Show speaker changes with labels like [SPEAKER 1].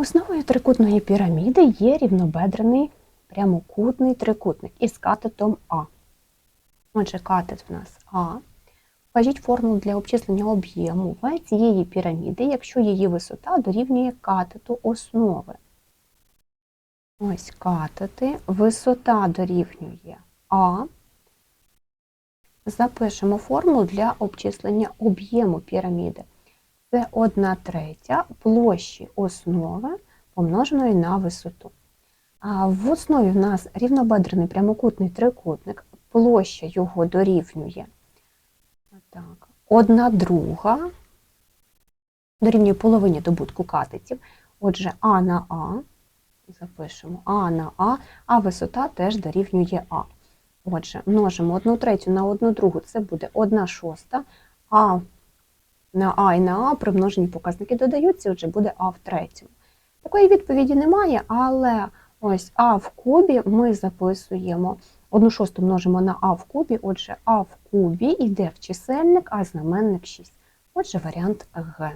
[SPEAKER 1] Основою трикутної піраміди є рівнобедрений прямокутний трикутник із катетом А. Отже, катет в нас А. Вкажіть формулу для обчислення об'єму В цієї піраміди, якщо її висота дорівнює катету основи. Ось катети, висота дорівнює А. Запишемо формулу для обчислення об'єму піраміди. Це 1 третя площі основи помноженої на висоту. А в основі в нас рівнобедрений прямокутний трикутник, площа його дорівнює так, 1 друга, дорівнює половині добутку катетів. Отже, А на А, запишемо А на А, а висота теж дорівнює А. Отже, множимо 1 третю на 1 другу, це буде 1 шоста, а на А і на А примножені показники додаються, отже, буде А в третьому. Такої відповіді немає, але ось А в кубі ми записуємо 1 шосту множимо на А в кубі, отже, А в кубі йде в чисельник, а знаменник 6. Отже, варіант Г.